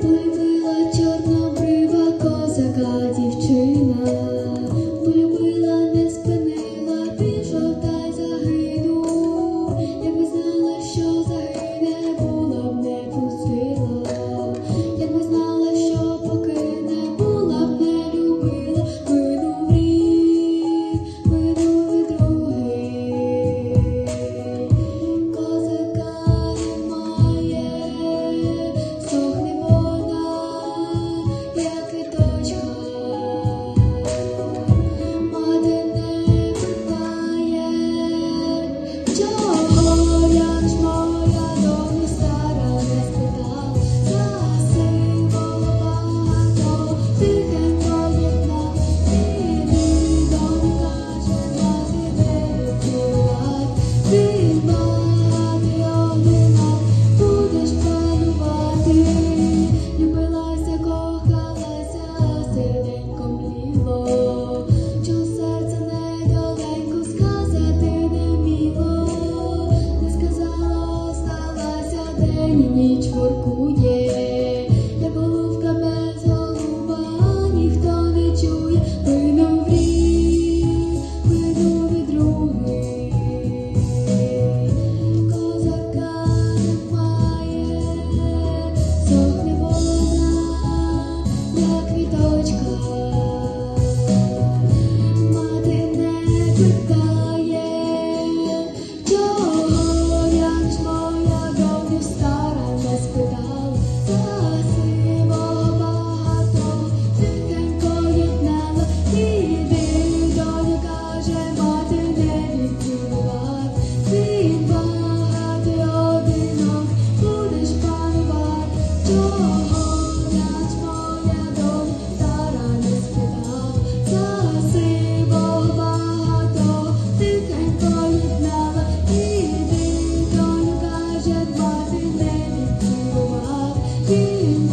Пливила чорнобрива козака дівчина. ніч воркує. You.